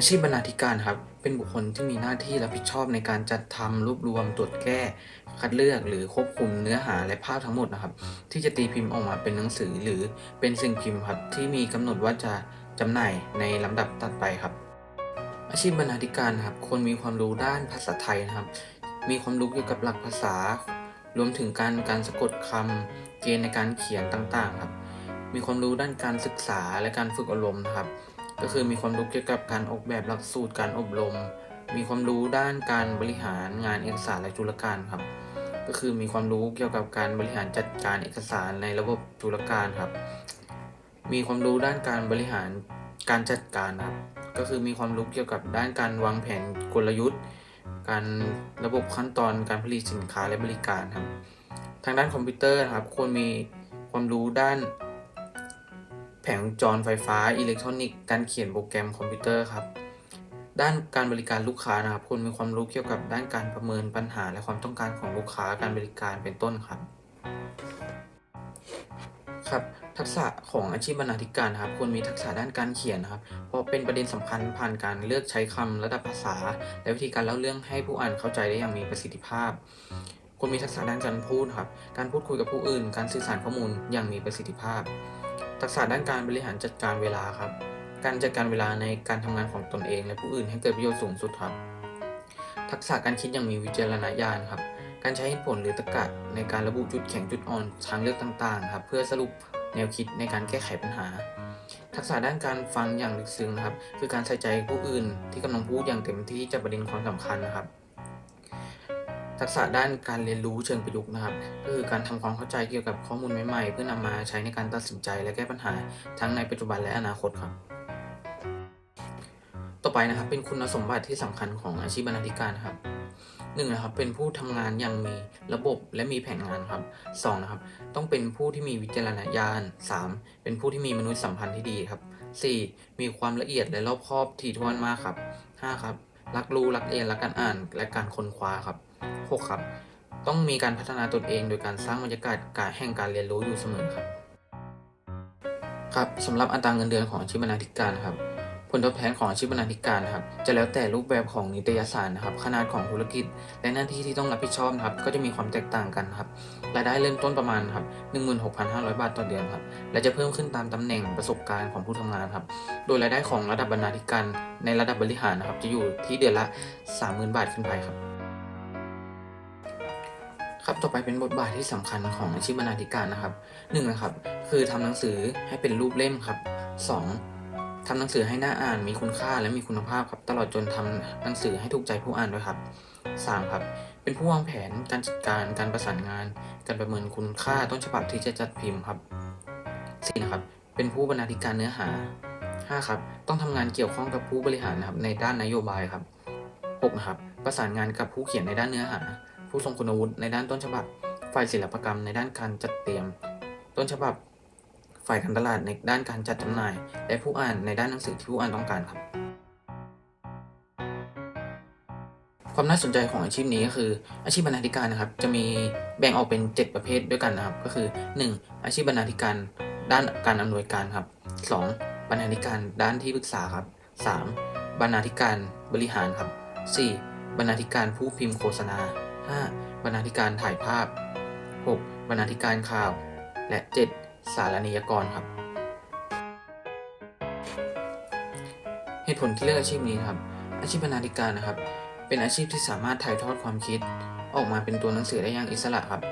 อาชีพบรรณาธิการครับ เป็นบุคคลที่มีหน้าที่รับผิดชอบในการจัดทำรวบรวมตรวจแก้ คัดเลือกหรือควบคุมเนื้อหาและภาพทั้งหมดนะครับ ที่จะตีพิมพ์ออกมาเป็นหนังสือหรือเป็นสิ่งพิมพ์ครับที่มีกำหนดว่าจะจำหน่ายในลำดับต่อไปครับ อาชีพบรรณาธิการครับควรมีความรู้ด้านภาษาไทยนะครับ มีความรู้เกี่ยวกับหลักภาษา รวมถึงการการสะกดคำเกณฑ์ในการเขียนต่างๆครับมีความรู้ด้านการศึกษาและการฝึกอบรมณ์นะครับ ก็คือมีความรู้เกี่ยวกับการออกแบบหลักสูตรการอบรม มีความรู้ด้านการบริหารงานเอกสารและธุรการครับ ก็คือมีความรู้เกี่ยวกับการบริหารจัดการเอกสารในระบบธุรการครับ มีความรู้ด้านการบริหารการจัดการครับ ก็คือมีความรู้เกี่ยวกับด้านการวางแผนกลยุทธ์ การระบบขั้นตอนการผลิตสินค้าและบริการครับ ทางด้านคอมพิวเตอร์นะครับควรมีความรู้ด้าน แผงวงจรไฟฟ้าอิเล็กทรอนิกส์การเขียนโปรแกรมคอมพิวเตอร์ครับ ด้านการบริการลูกค้านะครับควรมีความรู้เกี่ยวกับด้านการประเมินปัญหาและความต้องการของลูกค้าการบริการเป็นต้นครับครับทักษะของอาชีพบรรณาธิการครับควรมีทักษะด้านการเขียนนะครับ เพราะเป็นประเด็นสำคัญผ่านการเลือกใช้คำระดับภาษา และวิธีการเล่าเรื่องให้ผู้อ่านเข้าใจได้อย่างมีประสิทธิภาพควรมีทักษะด้านการพูดครับ การพูดคุยกับผู้อื่น การสื่อสารข้อมูลอย่างมีประสิทธิภาพ ทักษะด้านการบริหารจัดการเวลาครับ การจัดการเวลาในการทำงานของตนเอง และผู้อื่นให้เกิดประโยชน์สูงสุดครับ ทักษะการคิดอย่างมีวิจารณญาณครับ การใช้เหตุผลหรือตรรกะในการระบุจุดแข็งจุดอ่อนทางเลือกต่างๆครับ เพื่อสรุปแนวคิดในการแก้ไขปัญหา ทักษะด้านการฟังอย่างลึกซึ้งนะครับ คือการใส่ใจผู้อื่นที่กำลังพูดอย่างเต็มที่จากประเด็นความสำคัญนะครับ ทักษะด้านการเรียนรู้เชิงประยุกต์นะครับก็คือการทำความเข้าใจเกี่ยวกับข้อมูลใหม่ๆ เพื่อนำมาใช้ในการตัดสินใจและแก้ปัญหาทั้งในปัจจุบันและอนาคตครับ ต่อไปนะครับเป็นคุณสมบัติที่สำคัญของอาชีพบรรณาธิการครับหนึ่งนะครับเป็นผู้ทำงานอย่างมีระบบและมีแผนงานครับสองนะครับต้องเป็นผู้ที่มีวิจารณญาณสามเป็นผู้ที่มีมนุษยสัมพันธ์ที่ดีครับสี่มีความละเอียดและรอบคอบถี่ถ้วนมากครับห้าครับรักรู้รักเรียนรักการอ่านและการค้นคว้าครับ หกครับ ต้องมีการพัฒนาตนเองโดยการสร้างบรรยากาศการแห่งการเรียนรู้อยู่เสมอครับ ครับสำหรับอัตราเงินเดือนของอาชีพบรรณาธิการครับ ผลตอบแทนของอาชีพบรรณาธิการครับ จะแล้วแต่รูปแบบของนิตยสารนะครับ ขนาดของธุรกิจ และหน้าที่ที่ต้องรับผิดชอบนะครับ ก็จะมีความแตกต่างกันครับ รายได้เริ่มต้นประมาณครับ16,500 บาทต่อเดือนครับ และจะเพิ่มขึ้นตามตำแหน่งประสบการณ์ของผู้ทำงานครับ โดยรายได้ของระดับบรรณาธิการในระดับบริหารนะครับ จะอยู่ที่เดือนละ 30,000 บาทขึ้นไปครับ ต่อไปเป็นบทบาทที่สำคัญของอาชีพบรรณาธิการนะครับหนึ่งนะครับ คือทำหนังสือให้เป็นรูปเล่มครับสองทำหนังสือให้หน้าอ่านมีคุณค่าและมีคุณภาพครับ ตลอดจนทำหนังสือให้ถูกใจผู้อ่านด้วยครับสามครับ เป็นผู้วางแผนการจัดการการประสานงาน การประเมินคุณค่าต้นฉบับที่จะจัดพิมพ์ครับสี่นะครับ เป็นผู้บรรณาธิการเนื้อหาห้าครับ ต้องทำงานเกี่ยวข้องกับผู้บริหารนะครับในด้านนโยบายครับหกนะครับ ประสานงานกับผู้เขียนในด้านเนื้อหา ผู้ทรงคุณวุฒิในด้านต้นฉบับ ฝ่ายศิลปกรรมในด้านการจัดเตรียม ต้นฉบับ ฝ่ายการตลาดในด้านการจัดจำหน่าย และผู้อ่านในด้านหนังสือที่ผู้อ่านต้องการครับ ความน่าสนใจของอาชีพนี้ก็คือ อาชีพบรรณาธิการนะครับ จะมีแบ่งออกเป็น 7 ประเภทด้วยกันนะครับ ก็คือ 1. อาชีพบรรณาธิการด้านการอำนวยการครับ 2. บรรณาธิการด้านที่ปรึกษาครับ 3. บรรณาธิการบริหารครับ 4. บรรณาธิการผู้พิมพ์โฆษณา 5. บรรณาธิการถ่ายภาพ 6. บรรณาธิการข่าว และ 7. สารนิยกรครับ เหตุผลที่เลือกอาชีพนี้ครับ อาชีพบรรณาธิการนะครับ เป็นอาชีพที่สามารถถ่ายทอดความคิด ออกมาเป็นตัวหนังสือได้อย่างอิสระครับ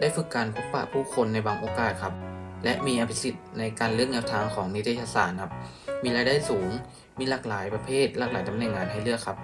ได้ฝึกการพบปะผู้คนในบางโอกาสครับ และมีอภิสิทธิ์ในการเลือกแนวทางของนิตยสารครับ มีรายได้สูง มีหลากหลายประเภท หลากหลายตำแหน่งงานให้เลือกครับ